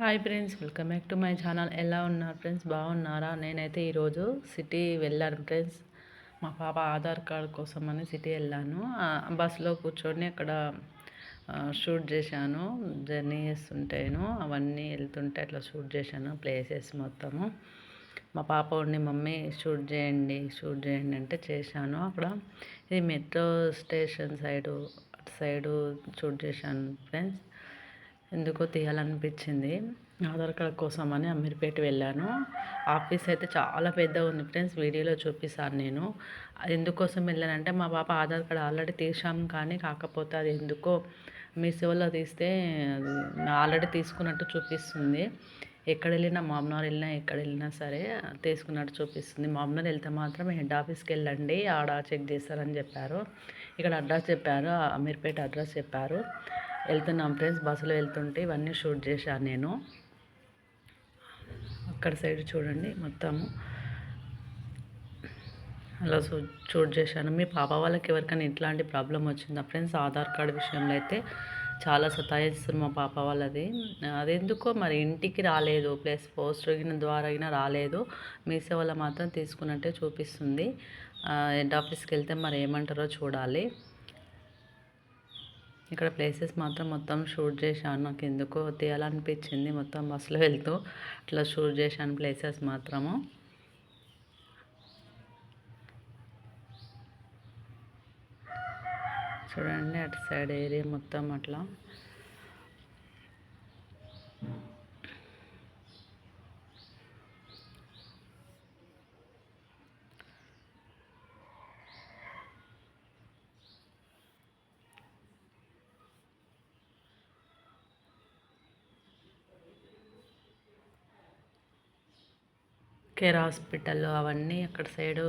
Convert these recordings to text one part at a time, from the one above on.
Hi friends welcome back to my channel ఎలా ఉన్నారు friends బాగున్నారా? నేనైతే ఈరోజు సిటీ వెళ్ళాను ఫ్రెండ్స్ మా పాప ఆధార్ కార్డ్ కోసం అని సిటీ వెళ్ళాను. బస్సులో కూర్చొని అక్కడ షూట్ చేశాను. జర్నీ చేస్తుంటేను అవన్నీ వెళ్తుంటే అట్లా షూట్ చేశాను ప్లేసెస్ మొత్తము. మా పాప ఉండి మమ్మీ షూట్ చేయండి షూట్ చేయండి అంటే చేశాను. అక్కడ ఇది మెట్రో స్టేషన్ సైడు అటు సైడు షూట్ చేశాను ఫ్రెండ్స్ ఎందుకో తీయాలనిపించింది. ఆధార్ కార్డ్ కోసం అని అమీర్పేట వెళ్ళాను. ఆఫీస్ అయితే చాలా పెద్దగా ఉంది ఫ్రెండ్స్ వీడియోలో చూపిస్తాను నేను. అది ఎందుకోసం వెళ్ళానంటే మా పాప ఆధార్ కార్డ్ ఆల్రెడీ తీసాం కానీ కాకపోతే అది ఎందుకో మీ సేవలో తీస్తే ఆల్రెడీ తీసుకున్నట్టు చూపిస్తుంది. ఎక్కడ వెళ్ళినా మామనార్ వెళ్ళినా ఎక్కడ వెళ్ళినా సరే తీసుకున్నట్టు చూపిస్తుంది. మామనార్ వెళ్తే మాత్రం హెడ్ ఆఫీస్కి వెళ్ళండి ఆడ చెక్ చేస్తారని చెప్పారు. ఇక్కడ అడ్రస్ చెప్పారు అమీర్పేట అడ్రస్ చెప్పారు. వెళ్తున్నాం ఫ్రెండ్స్ బస్సులో వెళ్తుంటే ఇవన్నీ షూట్ చేశాను నేను. అక్కడ సైడ్ చూడండి మొత్తము. అలా షూ షూట్ చేశాను. మీ పాప వాళ్ళకి ఎవరికైనా ఇట్లాంటి ప్రాబ్లం వచ్చిందా ఫ్రెండ్స్? ఆధార్ కార్డు విషయంలో అయితే చాలా సతాయిస్తుంది మా పాప వాళ్ళది. అది ఎందుకో మరి ఇంటికి రాలేదు ప్లస్ పోస్ట్ ద్వారా అయినా రాలేదు. మీ సేవలో మాత్రం తీసుకున్నట్టే చూపిస్తుంది. హెడ్ ఆఫీస్కి వెళ్తే మరి ఏమంటారో చూడాలి. ఇక్కడ ప్లేసెస్ మాత్రం మొత్తం షూట్ చేశాను. నాకు ఎందుకో తీయాలనిపించింది మొత్తం బస్సులో వెళ్తూ. అట్లా షూట్ చేశాను ప్లేసెస్ మాత్రము. చూడండి అటు సైడ్ ఏరియా మొత్తం అట్లా. కేర్ హాస్పిటల్ అవన్నీ అక్కడ సైడు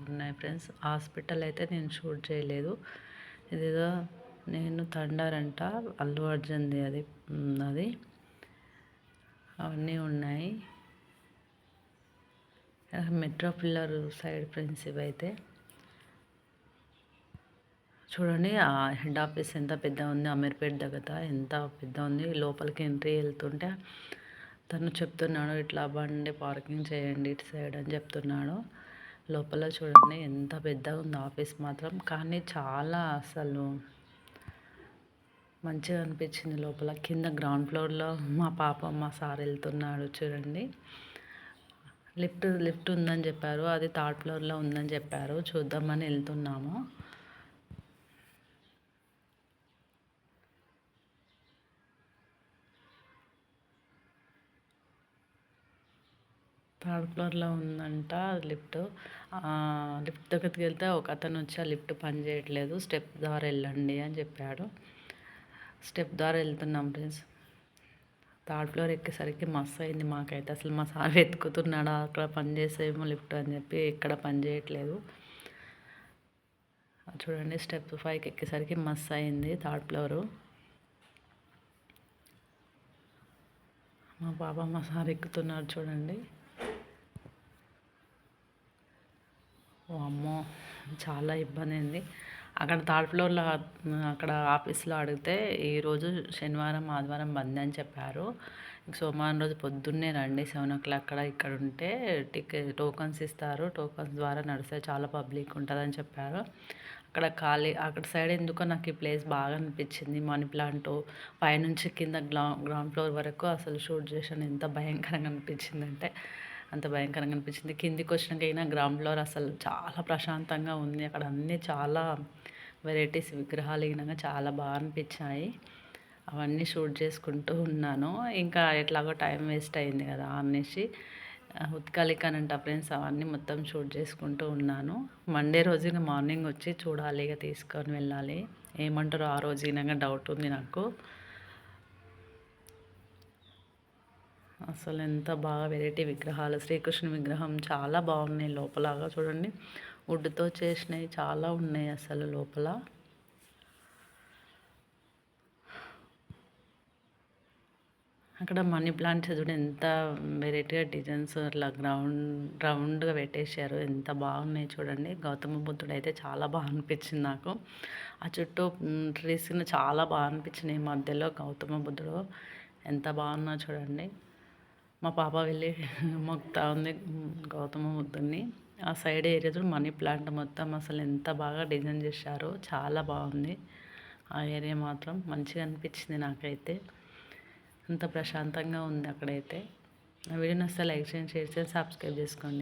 ఉన్నాయి ఫ్రెండ్స్. హాస్పిటల్ అయితే నేను షూట్ చేయలేదు. ఇదేదో నేను తండారంట అల్లు అర్జున్ది అది అది. అవన్నీ ఉన్నాయి. మెట్రో పిల్లర్ సైడ్ ఫ్రెండ్స్ ఇవైతే చూడండి ఆ హెడ్ ఆఫీస్ ఎంత పెద్ద ఉంది అమీర్పేట్ దగ్గర ఎంత పెద్ద ఉంది లోపలికి ఎంట్రీ వెళ్తుంటే తను చెప్తున్నాడు ఇట్లా బండి పార్కింగ్ చేయండి ఇటు సైడ్ అని చెప్తున్నాడు. లోపల చూడండి ఎంత పెద్దగా ఉంది ఆఫీస్ మాత్రం. కానీ చాలా అసలు మంచిగా అనిపించింది లోపల. కింద గ్రౌండ్ ఫ్లోర్లో మా పాప మా సార్ వెళ్తున్నాడు చూడండి. లిఫ్ట్ లిఫ్ట్ ఉందని చెప్పారు. అది థర్డ్ ఫ్లోర్లో ఉందని చెప్పారు. చూద్దామని వెళ్తున్నాము. థర్డ్ ఫ్లోర్లో ఉందంట లిఫ్ట్. లిఫ్ట్ దగ్గరికి వెళ్తే ఒక అతను వచ్చి ఆ లిఫ్ట్ పని చేయట్లేదు. స్టెప్ ద్వారా వెళ్ళండి అని చెప్పాడు. స్టెప్ ద్వారా వెళ్తున్నాం ఫ్రెండ్స్. థర్డ్ ఫ్లోర్ ఎక్కేసరికి మస్తు అయింది మాకైతే. అసలు మా సార్ వెతుకుతున్నాడా అక్కడ పని చేసేమో లిఫ్ట్ అని చెప్పి ఎక్కడ పని చేయట్లేదు. చూడండి స్టెప్ ఫైవ్కి ఎక్కేసరికి మస్తు అయింది థర్డ్ ఫ్లోరు. మా పాప మా సార్ ఎక్కుతున్నారు చూడండి. అమ్మో చాలా ఇబ్బంది అయింది. అక్కడ థర్డ్ ఫ్లోర్లో అక్కడ ఆఫీస్లో అడిగితే ఈరోజు శనివారం ఆదివారం బంద్ అని చెప్పారు. సోమవారం రోజు పొద్దున్నే రండి సెవెన్ ఓ క్లాక్ అక్కడ ఇక్కడ ఉంటే టికెట్ టోకన్స్ ఇస్తారు. టోకన్స్ ద్వారా నడిస్తే చాలా పబ్లిక్ ఉంటుందని చెప్పారు. అక్కడ ఖాళీ అక్కడ సైడ్ ఎందుకో నాకు ఈ ప్లేస్ బాగా అనిపించింది. మనీ ప్లాంట్ పైనుంచి కింద గ్రౌ గ్రౌండ్ ఫ్లోర్ వరకు అసలు షూట్ చేసాను ఎంత భయంకరంగా అనిపించిందంటే అంత భయంకరంగా అనిపించింది. కిందికి వచ్చినాక అయినా గ్రౌండ్ ఫ్లోర్ అసలు చాలా ప్రశాంతంగా ఉంది. అక్కడ అన్నీ చాలా వెరైటీస్ విగ్రహాలు అయినాక చాలా బాగా అనిపించాయి. అవన్నీ షూట్ చేసుకుంటూ ఉన్నాను. ఇంకా ఎట్లాగో టైం వేస్ట్ అయింది కదా అనేసి ఉత్కాలికానంట ఫ్రెండ్స్ అవన్నీ మొత్తం షూట్ చేసుకుంటూ ఉన్నాను. మండే రోజు ఇంకా మార్నింగ్ వచ్చి చూడాలి ఇక తీసుకొని వెళ్ళాలి. ఏమంటారో ఆ రోజు ఇనాక డౌట్ ఉంది నాకు. అసలు ఎంత బాగా వెరైటీ విగ్రహాలు శ్రీకృష్ణ విగ్రహం చాలా బాగున్నాయి లోపలగా చూడండి. వుడ్తో చేసినవి చాలా ఉన్నాయి అసలు లోపల. అక్కడ మనీ ప్లాంట్స్ చూడండి ఎంత వెరైటీగా డిజైన్స్ అట్లా గ్రౌండ్ రౌండ్గా పెట్టేశారు. ఎంత బాగున్నాయి చూడండి. గౌతమ బుద్ధుడు అయితే చాలా బాగా అనిపించింది నాకు. ఆ చుట్టూ ట్రీస్ చాలా బాగా అనిపించినాయి మధ్యలో గౌతమ బుద్ధుడు. ఎంత బాగున్నా చూడండి. మా పాప వెళ్ళి మొక్కుతా ఉంది గౌతమ బుద్ధుని ఆ సైడ్ ఏరియాలో మనీ ప్లాంట్ మొత్తం అసలు ఎంత బాగా డిజైన్ చేశారో చాలా బాగుంది. ఆ ఏరియా మాత్రం మంచిగా అనిపించింది నాకైతే. అంత ప్రశాంతంగా ఉంది అక్కడైతే. నా వీడియో నచ్చితే లైక్ చేయండి షేర్ చేయండి సబ్స్క్రైబ్ చేసుకోండి.